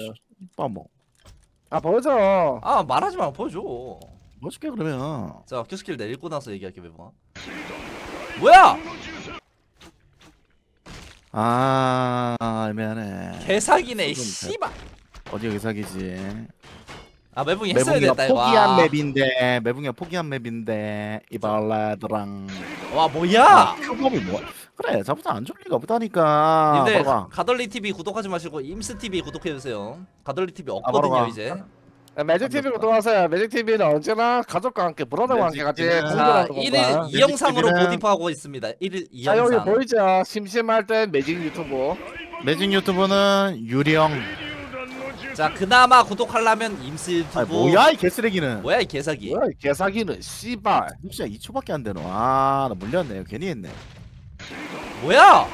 오빠 뭐아 보여줘. 아 말하지 마 보여줘 멋있게 그러면. 자 큐스킬 내 읽고 나서 얘기할게 매번. 뭐야! 아 애매하네 개사기네 좀 씨발. 어디 여기 사기지? 아 매붕이 했어야 매붕이가 됐다 이거 포기한 와. 맵인데 매붕이가 포기한 맵인데 이발레드랑 와 뭐야 표범이 뭐 그래 자부터 안 좋을 리가 없다니까 님들 바로 가. 가덜리 TV 구독하지 마시고 임스 TV 구독해 주세요 가덜리 TV 아, 없거든요 가. 이제 야, 매직 TV로 들어와서요. 매직 TV는 언제나 가족과 함께 브라더와 함께 같이 매직 TV는 자 공존하는 1일 건가. 이 영상으로 TV는 모디프하고 있습니다 1일 이 자 여기 영상 보이죠? 심심할 땐 매직 유튜브. 매직 유튜브는 유령 자 그나마 구독하려면 임스 유튜브 아 뭐야 이 개쓰레기는. 뭐야 이 개사기. 뭐야 이 개사기는. 씨발. 혹시 2초밖에 안 되노. 아나 물렸네. 괜히 했네. 뭐야?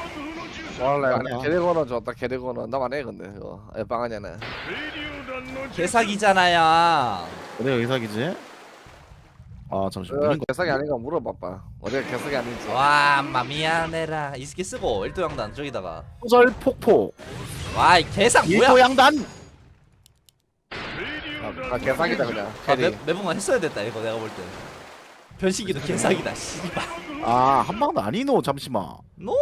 원래 아니야. 개대고는 좋다. 개대고는 나만 해 근데 이거. 빵하냐네. 개사기잖아요. 어디가 여기 사기지? 아 잠시 어, 물린 거 개사기 아닌가 물어봐봐. 어디가 개사기 아닌지. 와 엄마 미안해라. 이 새끼 쓰고 일도양단 저기다가. 소설 폭포. 와이 개상 뭐야? 일도양단 아 개사기다 그냥. 아, 캐리. 매, 매봉아 했어야 됐다 이거 내가 볼 때 변식이도 개사기다 씨발 아한 방도 아니노 잠시만 노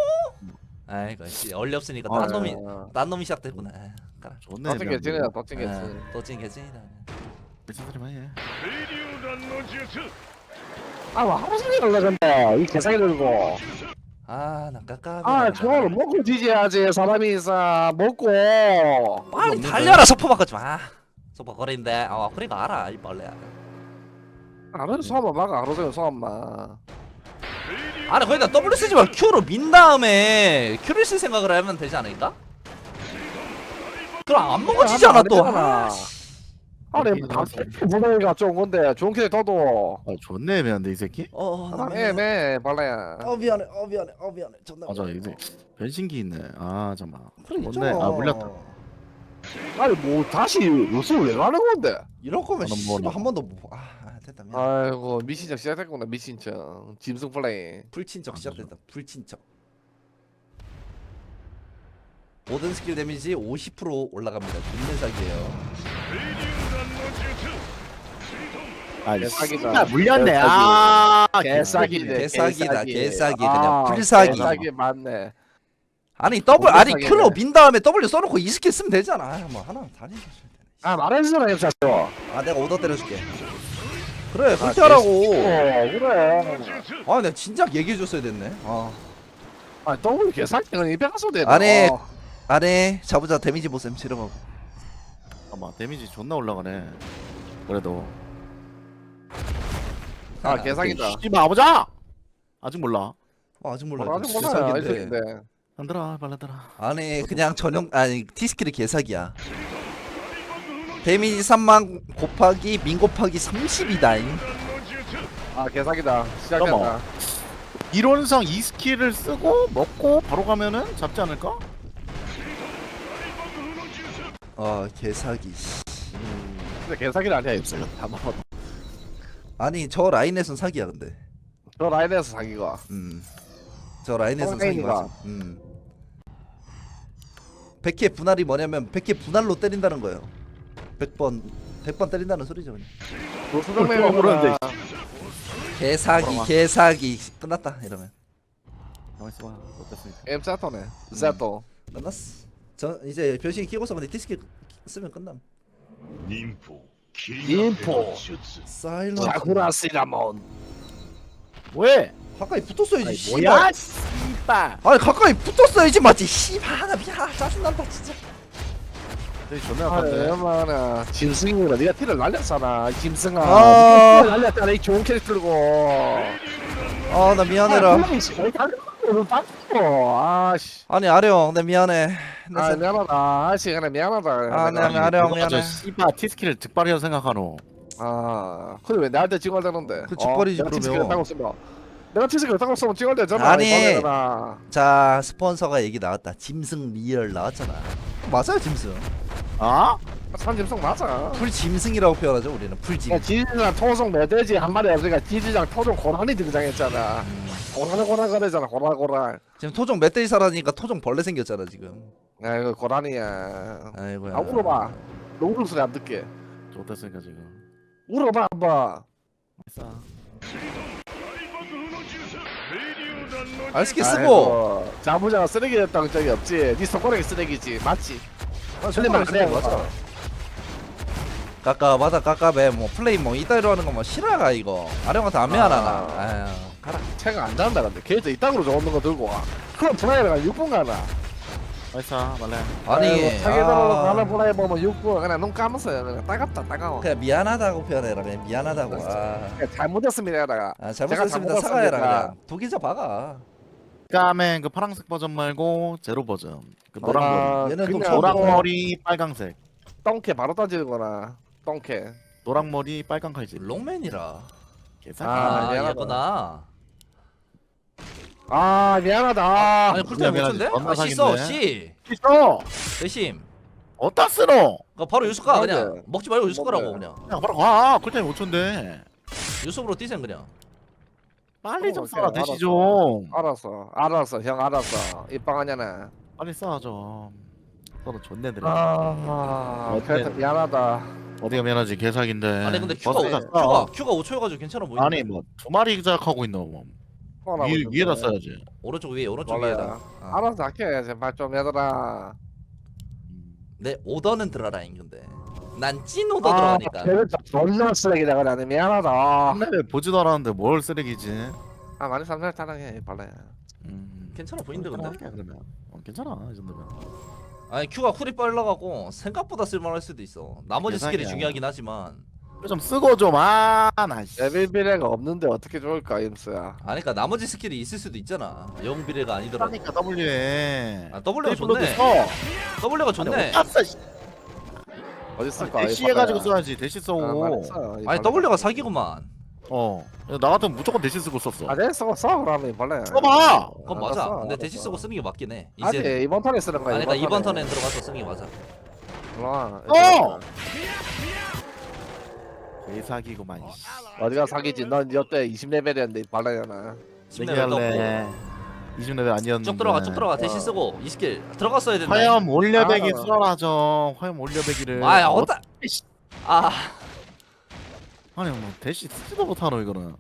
아이고 씨 얼리 없으니까 아, 딴 놈이 어. 딴 놈이 시작됐구나 아, 가라 좋네 개찐이다. 도찐 개찐. 아, 또찐 개찐이다 무슨 소리만 해 아뭐 하루 종일 올라간다. 이 개사기 들고. 아나 깎아 아 저거를 먹고 뒤져야지 사람이 있어 먹고. 빨리 달려라 소포 바꾸지 마 소포 거리인데. 어 그러니까 알아 이 벌레야. 하루 소만 막아 종일 소만 아니 거기다 W 쓰지 말고 Q로 민 다음에 Q를 쓸 생각을 하면 되지 않을까? 그럼 안 먹어지잖아 또. 아, 아니 다 무당이가 좋은 건데 좋은 캐릭 더도. 아 존나 애매한데 이 새끼? 어, 나 아, 미안해. 애매 발라야. 어 미안해 어 미안해 어 미안해. 존나 맞아 이제 변신기 있네. 아 잠만. 그래 뭔데? 아 물렸다 아니 뭐 다시 요술 왜 가는 건데? 이럴 거면 아, 씨발 뭐, 한 번도 못 아, 아 됐다 미안. 아이고 미신적 시작됐구나 미신적 짐승 플레이. 불친척 시작됐다 불친척. 모든 스킬 데미지 50% 올라갑니다. 죽는 사기예요. 아 개사기다. 씨발 물렸네. 개사기. 아 개사기네 개사기다, 개사기. 그냥 아, 필사기. 개사기 맞네 아니 더블 아니 사기네. Q로 민 다음에 W 써놓고 이 스킬 쓰면 되잖아. 아, 뭐 하나 다 해주셔야 아 말해주잖아 협사쇼 아 내가 오더 때려줄게. 그래 그렇게 아, 하라고. 어 그래. 아 내가 진작 얘기해줬어야 됐네. 아 아 더블 입에 가서 되나 아니. 어. 안해 자부자 데미지 보셈 치러가고. 잠깐만 데미지 존나 올라가네. 그래도. 아 개사기다. 씨발 아보자 아직 몰라. 아, 아직 몰라. 뭐라는 이거 거야 개사기인데. 알겠는데 안들아 빨라들아 아니 그냥 전용 아니 T스킬이 개사기야. 데미지 3만 곱하기 민 곱하기 30이다잉. 아 개사기다. 시작했다. 이론상 이 스킬을 쓰고 먹고 바로 가면은 잡지 않을까? 아 개사기 음, 근데 개사기는 아니야 입술은 다 먹어도 아니 저 라인에선 사기야 근데. 저 라인에서 사기가. 음저 라인에선 어, 사기 라인이가. 맞아 음 100의 분할이 뭐냐면 100의 분할로 때린다는 거예요 100번 100번 때린다는 소리죠 그냥 노수정맹 어, 그러는데. 개사기 뭐라고? 개사기 끝났다 이러면 가만 있어봐 어땠습니까? M 세토네 세토 끝났어 저 이제 변신기 끼고서 근데 T스킬 쓰면 끝남 忍法忍法術 사일런트 사쿠라 시나몬 왜? 가까이 붙었어야지 아니, 씨발. 뭐야 씨발. 아니 가까이 붙었어야지 맞지 씨발 나 미안 짜증난다 진짜. 되게 존나 약한데. 얼마나. 짐승이구나. 네가 티를 날렸잖아 짐승아. 아. 티를 날렸잖아 이 좋은 캐릭터 들고. 아 나 미안해라. 아씨. 아니 아령 나 미안해. 나아 사- 미안하다. 아씨 그래 미안하다. 아, 네, 아령 저 미안해. 씨발 T스킬을 득발이라고 생각하노 아 근데 왜 나한테 징얼대는데? 그 직벌이지, 내가 그러면. 따고 쓰면 내가 티스킬 따고 쓰면 징얼대잖아 아니. 이번에는. 자 스폰서가 얘기 나왔다. 짐승 리얼 나왔잖아. 맞아요 짐승. 아? 산 짐승 맞아. 풀짐승이라고 표현하죠 우리는. 풀짐 야, 지지장 토종 멧돼지 한 마리 없으니까 지지장 토종 고라니 등장했잖아. 음. 고라니 고라 그러잖아 고라 고라 지금 토종 멧돼지 살아니까 토종 벌레 생겼잖아 지금. 야 이거 고라니야. 아이고야. 아너 울음 소리 안 듣게. 좋댔으니까 지금 울어봐 한번 싸 알스키 쓰고 아이고, 자무자가 쓰레기 됐다는 적이 없지. 네 손가락이 쓰레기지. 맞지? 틀리면 그래 맞아. 까까마다 까까배 뭐 플레이 뭐 이따위로 하는 거 뭐 싫어가 이거. 아령한테 안 미안하나 아. 가라. 체가 안 난다 근데. 걔도 이땅으로 좋은 거 들고 와. 그럼 플라이어가 6분 가나 맛있어 말래 아니 자기들로 아, 가는 플라이어 보면 6분 그냥 눈 감았어요. 그냥 따갑다 따가워. 그냥 미안하다고 표현해라 그냥 미안하다고. 아, 그냥 잘못했습니다 다가. 아 잘못했습니다. 잘못했습니다. 사과해라 그냥. 두 기자 박아. 까맨 그 파란색 버전 말고 제로 버전. 그 노랑 아, 얘는 노랑 머리 뭐 노랑 머리 빨강색. 똥캐 바로 따지는 거나 똥캐. 노랑 머리 빨강 칼집 롱맨이라. 개사기 아, 아 미안하다. 얘구나 아 미안하다. 아니 쿨타임 못 미안하지. 존나 아 씻어 사기인데. 씨. 있어. 대심. 어디다 쓸어 그거 바로 유수 가 그냥. 먹지 말고 유수 가라고. 그냥. 그냥 바로 가. 쿨타임 5초인데 유수으로 뛰셈 그냥. 빨리 좀 어, 써라 오케이, 대시 좀. 알았어 알았어 형 알았어 입방하냐나 빨리 써 좀. 너는 존내 들어. 아 어때? 그래도 미안하다. 어디가 미안하지? 개사기인데. 아니 근데 큐가 버스에다 오- 써. 큐가 큐가 5초여가지고 괜찮아 보이네 아니 뭐 두 마리 시작하고 있노 뭐 위, 있는데. 위에다 써야지. 오른쪽 위에 오른쪽 몰라요. 위에다. 아. 알아서 할게. 제발 좀 얘들아. 음. 내 오더는 들어라인 근데. 난 찐 오더 들어가니까. 걔는 좀 존나 쓰레기다 그래 나는 미안하다. 한날에 보지도 않았는데 뭘 쓰레기지? 아 많이 삼살 타랑해 벌레 음. 괜찮아 보이는데 근데? 그러면 어, 괜찮아 이 정도면. 아니 큐가 쿨이 빨라가고 생각보다 쓸만할 수도 있어. 나머지 스킬이 대박이야. 중요하긴 하지만 좀 쓰고 좀아나 레벨 비례가 없는데 어떻게 좋을까 임스야? 아니 그니까 나머지 스킬이 있을 수도 있잖아. 영 비례가 아니더라도. 하니까 W에. 아 W가 좋네. 써. W가 좋네. 땄어 씨. 어디 쓸까 대시 해가지고 써야지. 대시 아, 써고 이 아니. W가 사기구만. 어나 같으면 무조건 대시 쓰고 썼어. 아 됐어 써 그러면 이 벌레 써봐! 그건 맞아. 알았어, 근데 대시. 쓰고 쓰는 게 맞긴 해. 아니 이제 이번 턴에 쓰는 거야 아니 그니까 이번 턴에. 들어가서 쓰는 게 맞아. 어! 어! 개사기구만 씨. 어디가 사기지? 넌 여태 20레벨이었는데 이 벌레잖아. 내기 10레벨 떴고. 할래 20레벨 아니었는데. 쭉 들어가 쭉 들어가. 대시 어. 쓰고. 이 스킬 들어갔어야 된다. 화염 올려배기 아. 써라 좀 화염 올려배기를. 아야 어따 씨. 아. 아니 뭐 대시 쓰지도 못하노 이거는.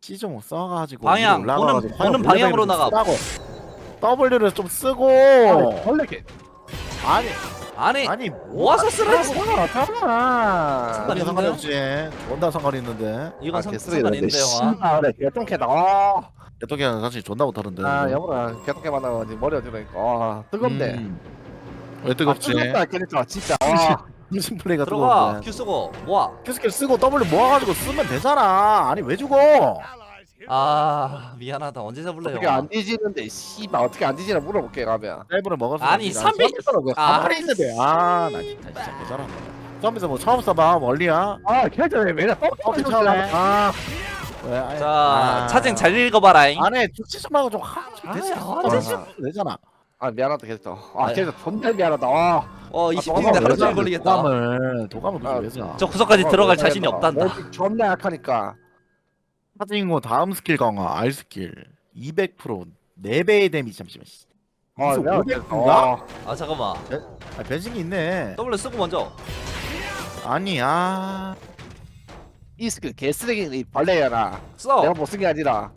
C좀 써가지고 방향, 위로 올라가가지고 보는- 화염 보는 방향으로 올려배기를 나가. 쓰라고. W를 좀 쓰고. 아니, 벌레 개. 아니 아니 아니 모아서 쓰라고. 상관없잖아 상관이 이게 상관이 없지. 존나 상관이 있는데. 이건 아, 상, 개쓰레기 상관 있는데 씨. 영화 아 그래 개똥캐다. 아, 개똥이는 사실 존나 못하는데. 아 여보라 개똥캐 만나고 지금 머리 어지러니까 아 뜨겁네. 음. 왜 뜨겁지? 아, 뜨겁다 캐릭터 진짜. 아, 무슨 플레이가 들어가. 뜨거운데. 큐 쓰고 모아. 큐스킬 쓰고 W 모아가지고 쓰면 되잖아. 아니 왜 죽어 아 미안하다. 언제 잡을래요? 어떻게 안 뒤지는데 씨발 어떻게 안 뒤지나 물어볼게 가면. 사이브를 먹었어 아니, 300 아. 가만히 있는데 아나 진짜 진짜 개잘하네. 서비스 뭐 처음 써봐 멀리야. 아 캐릭터 왜 매일 어, 뻑뻑이 괜찮아. 아. 왜 아니, 자 아. 차징 잘 읽어봐라잉. 안에 죽지 좀 말고 좀 하, 좀 아, 대신 언제 쓰면 되잖아. 아 미안하다 캐릭터 아. 캐릭터 존나 미안하다. 아. 어 아, 20분인데 도감을 하루 왜 종일 자- 걸리겠다. 도감을 도감을 아, 무슨 왜 자? 저 구석까지 아, 들어갈. 자신이 없단다. 뭐, 존나 약하니까 사진고 다음 스킬 강화 R 스킬. 200% 4배의 데미지 잠시만. 씨. 아 이속 미안하다 500 캐릭터. 인가? 아, 아 잠깐만. 아 변신이 있네. W 쓰고 먼저. 아니 아 이 스킬 개쓰레기 이 벌레야나 써. 내가 못 쓴 게 아니라.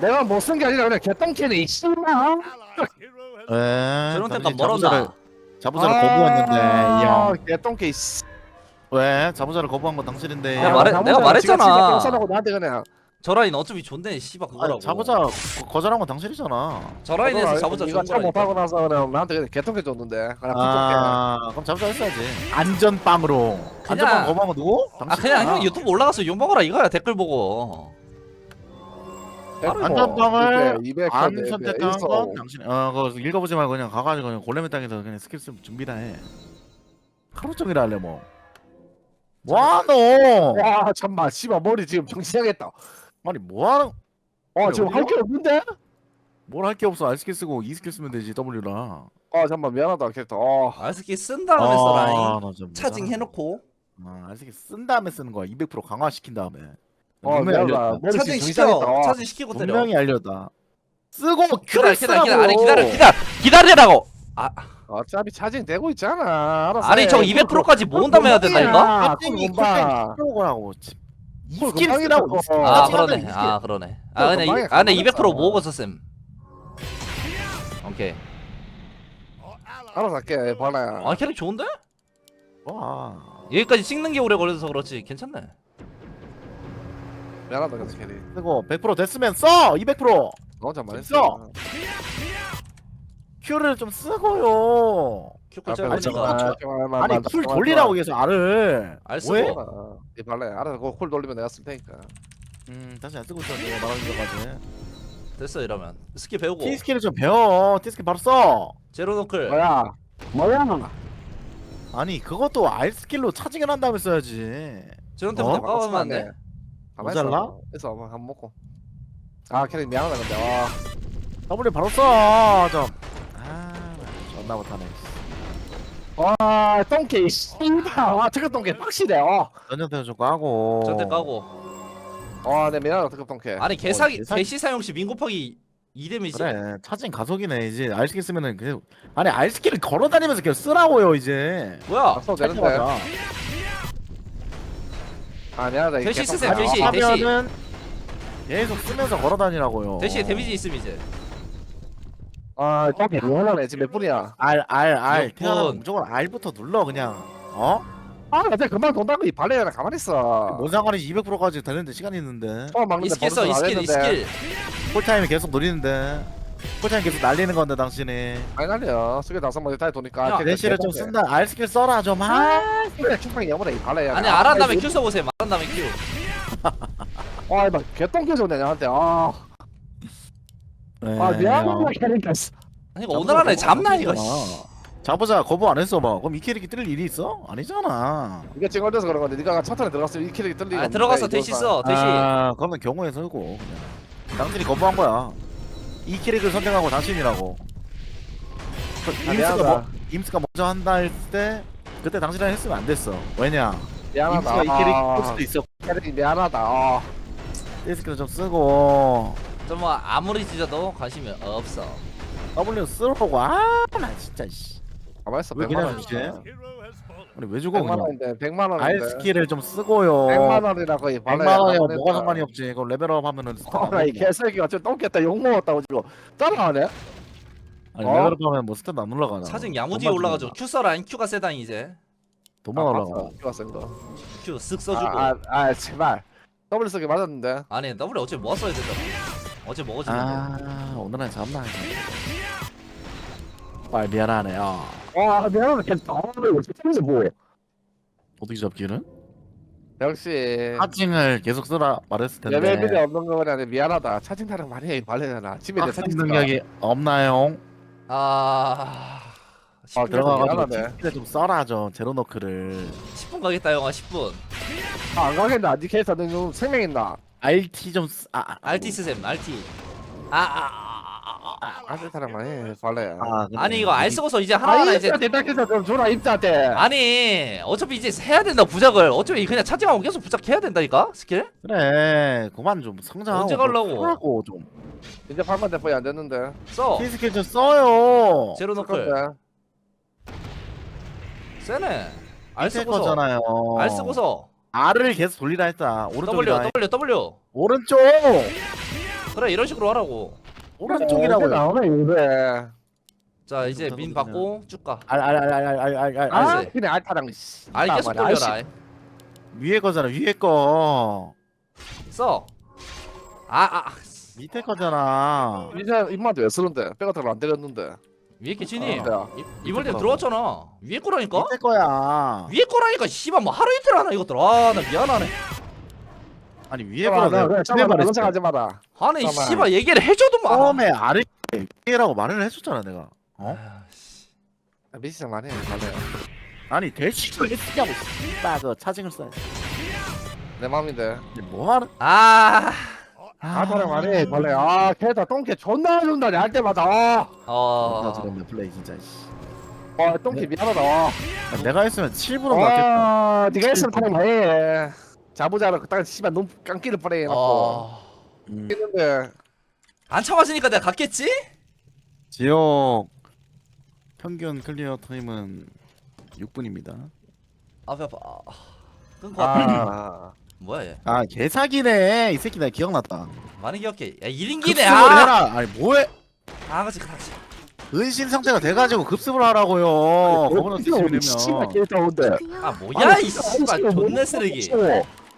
내가 못 쓴 게 아니라 그냥 개똥캐네 이 씨발. 에, 저런 때가 멀었나? 자부자를 거부했는데 아, 이형. 개똥캐 씨 왜? 자부자를 거부한 건 당신인데. 야, 말해- 내가 말했잖아. 써놓고 나한테 그냥. 저 라인 어차피 존대 씨발 그거라고. 아니, 자부자 거, 거절한 건 당신이잖아. 저 라인에서 자부자 이거 참 못하고 나서 그냥 나한테 그냥 개똥캐 줬는데. 그냥 아 그럼 자부자 했어야지. 안전빵으로. 안전빵 거부한 건 누구? 아 그냥 형 유튜브 올라가서 욕 먹어라 이거야 댓글 보고. 개똥캐 안전빵을 200, 안 200, 선택한. 건 당신 어 그거 읽어보지 말고 그냥 가가지고 그냥 골렘의 땅에서 그냥 스킬 쓰면 준비나 해. 하루 종일 할래 뭐 뭐하노? 와 잠만 씨발 머리 지금 정신하겠다. 아니 뭐하는 어 지금 할 게 없는데? 뭘 할 게 없어. R 스킬 쓰고 E 스킬 쓰면 되지 W랑. 아 잠만 미안하다 캐릭터. 어. 알스키 쓴 다음에 써라잉 나 좀- 차징 해놓고. 아, 알스키 쓴 다음에 쓰는 거야. 200% 강화시킨 다음에. 어 분명히 미안하다. 알렸다. 머리 지금 차징 정신하겠다. 시켜 어. 차징 시키고 때려. 분명히 알렸다. 쓰고 기다려 큐를 기다려 쓰라고. 기다려. 아니 기다려 기다려. 기다리라고. 아 어차피 차징 되고 있잖아 알았어 아니 해. 저거 200%까지 모은다면 해야 된다 이거 아, 차징이 쿨 금방. 쿨거라고. 이쿨 스킬 금방이다, 쓰라고. 그거. 이아 그러네 아 그러네 아 근데 이- 금방에 아 근데 200% 가만히 모으고 썼음 오케이 알아서 할게 봐라 아 캐릭 좋은데? 와. 여기까지 찍는 게 오래 걸려서 그렇지 괜찮네 미안하다 그래서 캐리 쓰고 100% 됐으면 써. 200%. 너 혼자 말했어 큐를 좀 쓰고요. 큐코 짧으니까 잠깐만. 아니 쿨 돌리라고 계속 알을. 알 왜? 쓰고 이 발레 알아서 그거 콜 돌리면 내가 쓸 테니까 음 다시 안 쓰고 있었는데 말하는 거까지. 됐어 이러면 스킬 배우고 T 스킬을 좀 배워. T 스킬 바로 써. 제로노클 뭐야 뭐야 아니 그것도 R 스킬로 차징을 한 다음에 써야지. 제로노클 어? 까면 안돼 모자라? 있어 한번 먹고 아 캐리 미안하다 근데 와 W 바로 써. 좀. 아 존나 못하네. 와 똥개 씨발 와 특급 똥개 확실해 어. 전전태 좀 까고. 전대 까고 와내 미안하다 특급 똥개 아니 개사기 개사기. 개시 사용 시 민 곱하기 2 데미지 그래 차징 가속이네 이제 스킬 쓰면은 그 아니 R 스킬을 걸어 다니면서 계속 쓰라고요 이제. 뭐야 아, 써도 되는데 맞아. 아 미안하다 대시. 쓰세요, 대시. 아, 하면은 계속 쓰면서 걸어 다니라고요. 대시에 데미지 있음 이제 아 똥개 미안하네 지금 몇 분이야? R R R 몇 태어나면 분? 무조건 R부터 눌러 그냥. 어? 아 근데 금방 돈다고 이 발레야 가만히 있어. 뭔 상관이지? 200%까지 되는데 시간이 있는데. 처음 막는데 이 스킬 써이 버릇을 안 스킬 이 했는데. 스킬. 쿨타임이 계속 노리는데. 쿨타임 계속 날리는 건데 당신이. 아니 날려. 스킬 다섯 마디 타이 도니까. 야, 대시를 좀 쓴다. R 스킬 써라 좀아 그래 충분히 영어다 이 발레야 아니 알한 다음에 Q 써보세요. 말한 다음에 Q. 아막 개똥개 줬네 나한테. 아, 네. 아 미안하다 캐릭터 아니 이거 오늘 안에 잡나 이거? 씨. 잡보자. 거부 안 했어 봐. 그럼 이 캐릭이 뜰 일이 있어? 아니잖아. 이게 찡얼대서 그런 건데 네가 차탄에 들어갔으면 이 캐릭이 뜰 리가 아 들어가서 대시 써 대시. 아 그러면 경우에 서고 그냥. 당신이 거부한 거야. 이 캐릭을 선택하고 당신이라고. 그 아, 임스가, 미안하다. 뭐, 임스가 먼저 한다 할 때 그때 당신이랑 했으면 안 됐어. 왜냐? 미안하다. 임스가 이 캐릭 아, 할 수도 있어. 캐릭이 미안하다. 아. 데스크를 좀 쓰고 좀뭐 아무리 찢어도 관심이 없어. W 쓰라고? 아나 진짜 씨. 가만 있어. 왜 100만 그냥 원 주지? 아니 왜 주고 100만 그냥 원인데 100만 R 원인데. 스킬을 좀 쓰고요. 100만 원이라고 이 발레 100만 원이야 뭐가 상관이 없지. 그거 레벨업 하면은 스타 나오지. 개새끼가 좀 똥겠다 욕 먹었다고 지금. 따라하네? 아니 어? 레벨업 하면 뭐 스탯 안 올라가나 사진 야무지게 올라가죠. Q 써라 Q가 세다니 이제. 돈만 올라가. 좋았거. Q 쓱 써주고. 아, 아, 아 제발. 더블 쓰기 맞았는데. 아니 W 어차피 모았어야 된다 어제 먹어지는데 아 오늘은 잡나 말 미안하네요 와 미안하다. 걔 더블 쓰면서 뭐해 어떻게 잡기는? 역시. 하징을 계속 쓰라 말했을 텐데. 레벨이 없는 거 그냥 미안하다. 차징 타령 많이 해 발레잖아 집에 내 사진 능력이 없나요? 아 아, 10분, 들어가가지고 미안하네. 좀 써라 좀 제로노크를. 10분 가겠다 영화 10분. 아, 안 가겠나 니 캐릭터는 좀 생명 있나 RT 좀 쓰... 아, 아, RT 쓰셈 RT 아 아 아들 타령 많이 해. 발레 아, 그래. 아니 이거 알 쓰고서 이제 하나하나 이제 입자한테 딱 해서 좀 줘라 입자한테. 아니 어차피 이제 해야 된다 부작을. 어차피 그냥 차징하고 계속 부작해야 된다니까 스킬? 그래 그만 좀 성장하고 언제 가려고? 좀 하고 좀. 이제 8만 대포이 안 됐는데. 써. T스킬 좀 써요. 제로 노클 그런데. 세네. 알 밑에 쓰고서. 거잖아요. 알 쓰고서 R을 계속 돌리라 했다 W 오른쪽이다. W W 오른쪽! 그래 이런 식으로 하라고. 오른쪽이라고 요. 나오네 요새. 자 이제 민. 받고 쭉가. 알알알알알알알. 아 알지? 그냥 알타랑 씨. 알 아, 계속 돌려라. 위에 거잖아 위에 거. 써. 아아 밑에 거잖아. 이제 입맛 왜 쓰는데? 뼈가 더안 때렸는데 위에 게 진이 아, 이번 때 밑에 들어왔잖아. 위에 거라니까? 밑에 거야. 위에 거라니까 씨발. 뭐 하루 이틀 하나 이것들. 아나 미안하네. 아니 위에 거라 내가 잠깐만, 말했어. 그런 하지 마라. 아니 잠깐만. 씨발 얘기를 해줘도 마. 처음에 위에라고 말을 해줬잖아 내가. 어? 아, 씨. 미시장 많이 해 발레 아니 대시를 왜 쓰냐고 씨발. 그 차징을 써야 내 맘인데. 뭐 하는 아 알타랑 많이 해 발레. 아 캐릭터 똥개 존나 준다 할 때마다. 아, 어. 저런 플레이 진짜 씨. 아 똥개 미안하다. 아. 아, 내가 했으면 7분은 낫겠다. 아 니가 했으면 타령 해. 자부자로 그땅 씨발 눈 깡기를 뻔해 놓고. 어. 음. 했는데. 안 참아지니까 내가 갔겠지? 지역 평균 클리어 타임은 6분입니다. 아배 아파. 아, 끊고 왔다. 아 뭐야 얘 아 개사기네 이 새끼 나 기억났다. 많이 기억해 야 1인기네 급습을 아! 해라. 아니 뭐해? 아 그치 그치 은신 상태가 돼가지고 급습을 하라고요. 거버넌스 씨발 지으려면 캐릭터 온데 아 뭐야 이 씨발 존내 쓰레기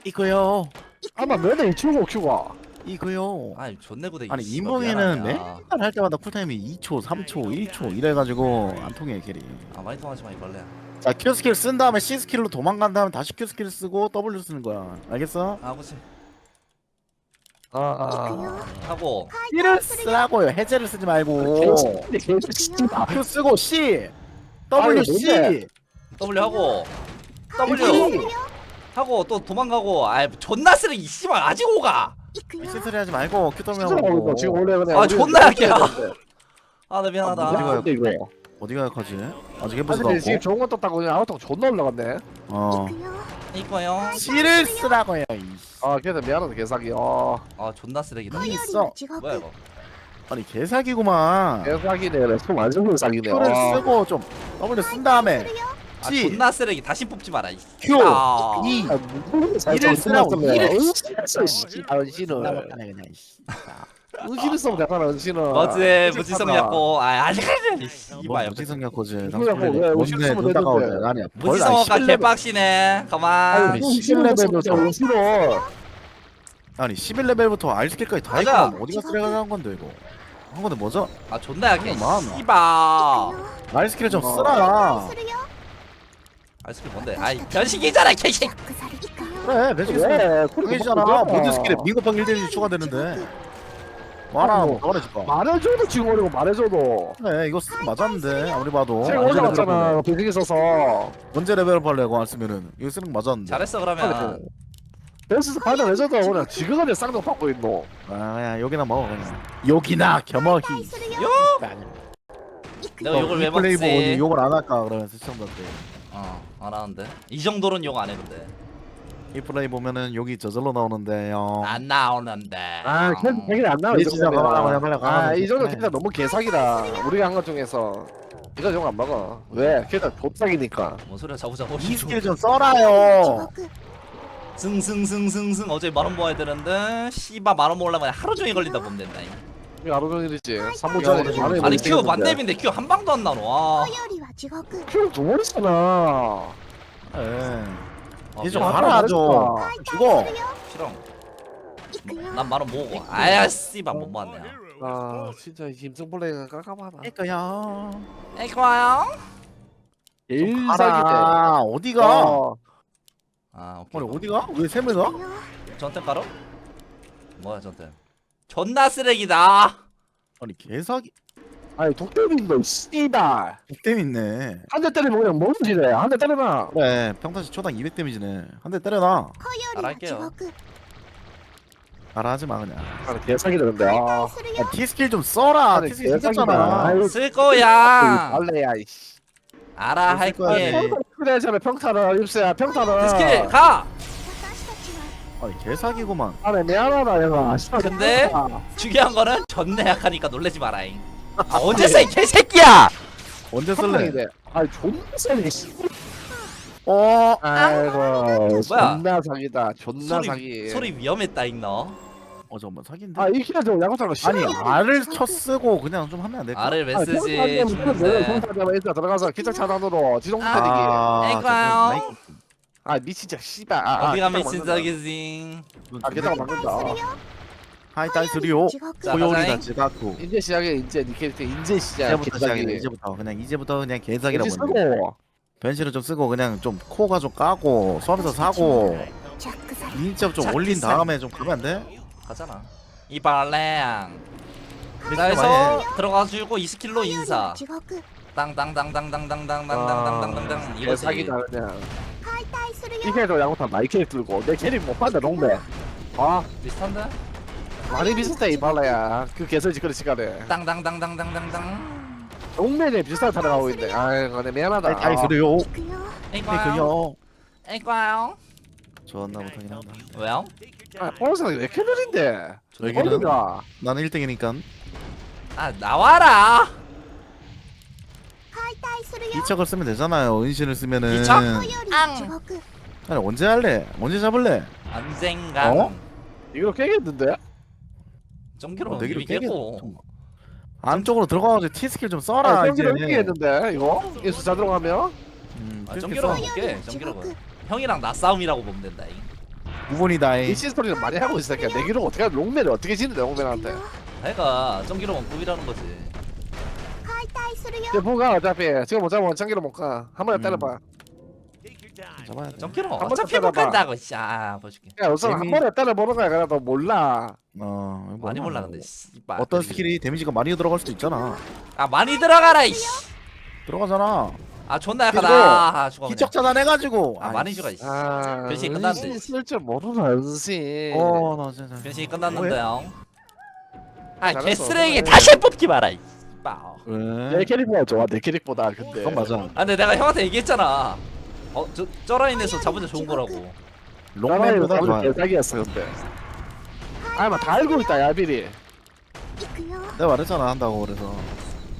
이거요. 아마 맨날 이치고 큐가 이거요. 아니 존내 구대 아니 씨발 이몽이는. 맨날 할 때마다 쿨타임이 2초, 3초, 1초 이래가지고 안 통해 캐리. 아 많이 통하지 마 이벌레 자 Q 스킬 쓴 다음에 C 스킬로 도망간 다음에 다시 Q 스킬 쓰고 W 쓰는 거야. 알겠어? 아 그치 아아 하고 C를 쓰라고요. 해제를 쓰지 말고. Q 쓰고 C, W 아니, C, 뭔데? W 하고 W. 하고 또 도망가고 아 존나 쓰레기 씨발 아직 오가 미친 소리 하지 말고 Q W 하고. 지금 원래 그냥 아, 우리 존나 약해. 되는데. 아나 미안하다 어디가- 근데 이거 어디가 약하지? 아직 해보지도 사실 지금 않고. 좋은 거 떴다고 그냥 아웃도가 존나 올라갔네 어. 이거요 C를 쓰라고요. 이씨. 아 그래서 미안하다 개사기 아 아 존나 쓰레기다 이 있어. 뭐야 이거 아니 개사기구만. 개사기네 그래 좀 완전 사기네 Q를 아. 쓰고 좀 W 쓴 다음에 아 C, 존나 쓰레기 다시 뽑지 마라 이 Q, 아. E. 아, 이를 쓰라고, 이를 은신을 아 은신을 나가네 그냥. 이씨. 쓰면 되잖아 은신을 뭐지 무지성 약고 아 아직 이뭐 씨발 무지성 약고지. 무지성. 되는데. 아니야. 무지성어가 개빡시네 가만 아니 11레벨부터 은신을 아니 11레벨부터 R 스킬까지 다 맞아. 있고 어디가 쓰레기한 건데 이거. 한 건데 뭐죠? 아 존나 약해 마음. 씨발 R 스킬을 좀 어. 쓰라. 아이스크림 뭔데 아이 변식이잖아 개식 그래 쓰면 왜 당연히잖아. 모든 스킬에 민급방 1대1이 추가되는데. 와라 아이고. 말해줄까? 말해줘도 지금 어리고 말해줘도. 그래 이거 쓰 맞았는데. 아무리 봐도. 제가 언제 올라갔잖아 할래? 비행기 있어서. 언제 레벨업 할래고 안 쓰면은. 이거 쓰는 거 맞았는데. 잘했어 그러면. 베스트 파이널 레저도 그냥 지금 안에 쌍둥 받고 있노. 아 그냥 여기나 먹어 그냥. 여기나 겸허히. 내가 욕을 왜 플레이 보고 먹지 욕을 안 할까 그러면 시청자한테 어안 하는데. 이 정도는 욕 안 해는데 이 플레이 보면은 욕이 저절로 나오는데요 안 나오는데. 아 캐릭터 되게 안 나와 이이 진짜 정도면 가만히 가만히 아이 정도. 캐릭터 너무 개사기다. 우리가 한 것 중에서. 이거 좀안 먹어 왜? 캐릭터 좆사기니까. 뭔 소리야 자부자부 이 스킬 좀 써라요. 승승승승승. 어제 만원 모아야 되는데 씨바 만원 모으려면 하루 종일 걸린다 보면 된다 이. 이거 하루 종일이지. 야, 3분짜리 아니, 아니 큐 만렙인데 큐 한 방도 안 나노 와. 큐두 번이잖아. 예. 아, 이제 좀 죽어. 싫어. 난 만원 모으고 아야 씨바 못 모았네. 아 진짜 힘성 플레이가 깜깜하다. 그러니까요 에이코요 제일 사기네 가라 어디가? 어. 아 오케이 아니 어디가? 왜 가? 전템 가로? 뭐야 전템 존나 쓰레기다. 아니 개사기 아니 독대민도 씨발. 빅댐 있네. 한 대 때리면 그냥 멈지래 한 대 때리나 그래 평타시 초당 200 데미지네. 한 대 때려놔. 알할게요. 알아 하지 마 그냥. 아 개사기다 근데. 아. 야, T 스킬 좀 써라. 아니, T 스킬 개사기다. 생겼잖아 아이고, 쓸 거야. 빨래야 이씨. 알아 쓸 거야, 할게 그래 저래 평타를 입수야 평타를 스킬 가! 아니 개사기구만. 아니 미안하다 얘가. 씨발, 근데? 평타. 중요한 거는 존내 약하니까 놀래지 마라잉 아 언제 써 이 개새끼야! 언제 쓸래? 아니 존나 세네 씨. 어? 아이고 뭐야? 존나 사기다 존나 소리 사기. 소리 위험했다잉 너. 어 잠깐만 사기인데? 아 이렇게 좀 야구장을 아니 알을 쳐 쓰고 그냥 좀 하면 안 될까? 아, 평타하면 죽는데 평타하면 일단 들어가서 기차 차단으로 지동 아. 때리기 에이구요. 잠깐만, 아 미친 자 씨발. 아, 아, 어디가 미친 막는다. 적이지. 아 기타가 막는다 하이 고요리다 가자잉. 지가쿠 이제 시작해 이제 니 캐릭터 이제 시작 이제부터 시작이네 이제부터. 그냥 이제부터 그냥 개사기라고. 쓰고. 변신을 좀 쓰고 그냥 좀 코가 좀 까고 수업에서 사고. 인적 좀 올린 다음에 좀 가면 안 돼? 가잖아. 이발랭 자에서 해. 들어가지고 이 스킬로 인사. 땅땅땅땅땅땅땅땅땅땅땅땅 이거 사기다 그냥 이 캐릭터 양호탄 마이 캐릭터 들고 내 캐릭터 못 봤다 동네 아 비슷한데? 많이 비슷해 이 발라야. 그 개소리 그런 시간에. 땅땅땅땅땅땅땅. 동네에 비슷한 사람 하고 있는데 아이 근데 미안하다. 아이 그래요. 에이과요. 에이과요. 좋았나 못하긴 한다 왜요? 아 보너스는 왜 이렇게 느린데? 저기는 나는 1등이니까. 아 나와라! 2척을 쓰면 되잖아요. 은신을 쓰면은. 이척? 앙. 아니 언제 할래? 언제 잡을래? 언젠가 어? 이거 깨겠는데? 정기로 어, 내기로 이미 깨고 깨겠다. 안쪽으로 들어가가지고 T 스킬 좀 써라 아 이제. 경기로 이기겠는데 이거 이 숫자 들어가면 음, 아, T 스킬 정기로 써. 볼게 정기로 형이랑 나 싸움이라고 보면 된다 잉. 구분이다잉. 이 시스토리는 많이 하고 있으니까 내기로 어떻게 하면 롱맨을 어떻게 지는데 롱맨한테 그러니까 정기로만 꾸이라는 거지 解体するよ 이제 뭐가 어차피 지금 못 잡으면 장기로 못가한 번에 음. 때려봐 잡아야 돼. 한번 어차피 더못 때려봐. 간다고 씨 아 보여줄게 야 우선 한 재미- 번에 때려 보는 거야 그래도 몰라 어, 뭐 많이. 몰라 근데 씨발 어떤 스킬이 데미지가 많이 들어갈 수도 있잖아. 아 많이 들어가라 이씨 들어가잖아. 아 존나 그리고 약하다 아 죽어 그냥 기적 차단 해가지고. 아 많이 죽어 이씨 아 변신이 끝났는데. 은신 쓸줄 모르나 은신 어나 진짜. 변신이 끝났는데요 아 잘했어. 개쓰레기 다시 뽑기 마라 이 씨발 내 왜? 캐릭보다 좋아 내 캐릭보다 근데 그건 맞아. 아 근데 내가 형한테 얘기했잖아 어저 쩌라인에서 잡은 게 좋은 거라고 롱맨보다 좋아. 롱맨보다 개사기였어 근데 아마 다 알고 있다 야비리 行くよ 내가 말했잖아 한다고 그래서.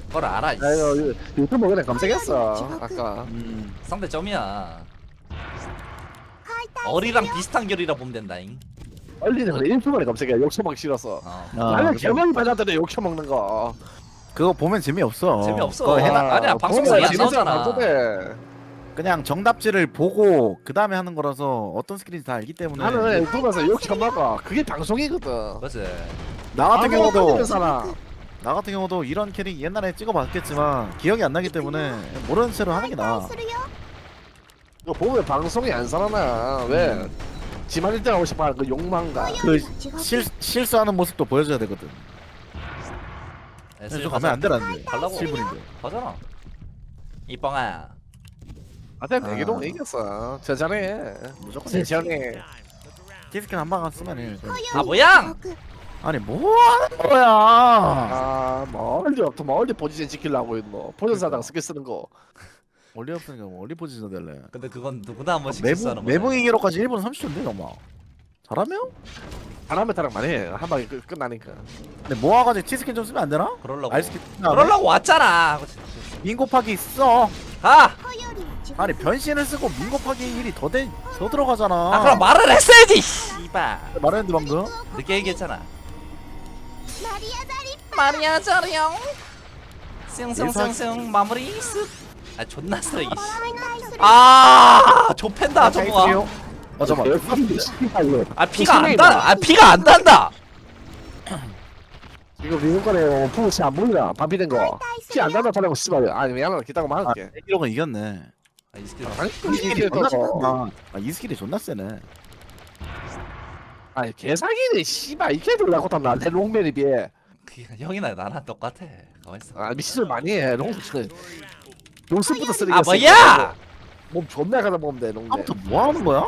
그걸 알아 이씨 야 이거 유- 유튜브 그냥 검색했어 아까 음. 상대 점이야 解体する 어리랑 よ 비슷한 결이라 보면 된다잉 얼리는 그래 1분만에 검색해 욕처먹기 싫어서 어. 아, 나는 그거- 개명이 받았더니 욕처먹는 거 그거 보면 재미없어. 재미없어. 그거 해놔. 아, 아니야, 방송상에 안 재밌어, 나오잖아. 방송에. 그냥 정답지를 보고 그 다음에 하는 거라서 어떤 스킬인지 다 알기 때문에 나는 보면서 욕 처먹어. 그게 방송이거든. 맞지? 나 같은 경우도 나 같은 경우도 이런 캐릭 옛날에 찍어봤겠지만 기억이 안 나기 때문에 모르는 채로 하는 게 나아 이거 보면 방송이 안 살아나. 왜? 음. 지만 1등 하고 싶어 하는 그 욕망가. 그 실, 실수하는 모습도 보여줘야 되거든 네, 그래서 가면 안 되라는데 7분인데 가잖아. 이뻥아. 아들 아. 대기동 이겼어. 저전에 무조건 저전에 티스킨 한 방만 쓰면 해. 아 뭐야? 아니 뭐 하는 거야? 아 멀리 없어 멀리 포지션 지키려고 했노. 포지션 사다가 그러니까. 스킬 쓰는 거. 원리 없으니까 뭐 원리 포지션 될래. 근데 그건 누구나 한번 시킬 수 매부 매부 거야. 이기로까지 1분 30초인데 엄마. 잘하면? 바람에 타랑 만해 한 방에 끝- 끝나니까. 근데 모아가지고 티스킨 좀 쓰면 안 되나? 그럴라고. 아이스킨. 그럴라고 왔잖아. 민고 파기 있어. 가. 아니 변신을 쓰고 민고파기 일이 더더 들어가잖아. 아 그럼 말을 했어야지 씨발. 말했는데 방금? 늦게 얘기했잖아. 마리아 자리 마리아 자령 쌩쌩쌩쌩 마무리 쓱아 존나 쓰레기 아 좁힌다 저거가 아 어, 잠깐만. 아 피가 안다아 피가 안 단다. 이거 미국거네 풍치 안 보이나 반피 된거피 안 난다 타라고 씨발. 아니 왜냐면 기다고만 아, 할게. 아, 1기록은 이겼네. 아, 이 스킬 봐. 아, 이 스킬이 존나 세구나. 아, 이 스킬이 존나 세네. 아, 개사기네 씨발 이렇게 돌라고 다 나한테 롱맨에 비해 그, 형이나 나랑 똑같아. 가만 있어. 아 미친을 많이 해 롱맨 용스부터 쓰레기 아, 뭐야! 몸 존나 가다 먹으면 돼 롱맨 아무튼 뭐 하는 거야?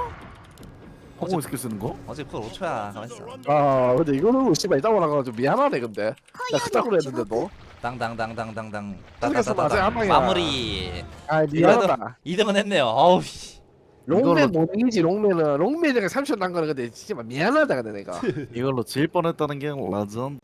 어제- 스킬 쓰는 거? 어제 그걸 5초야. 가만 있어. 아 근데 이거는 씨발 이따 오라고 미안하네 근데 나 그따구로 했는데도 너 당당당당당당. 그래서 맞아, 한. 방이야. 마무리. 아 미안하다 2등은 했네요. 어우 씨. 롱맨 모닝이지 롱맨은 롱맨이 30난 거는 근데 진짜 미안하다 근데 내가 이걸로 질 뻔했다는 게 레전드.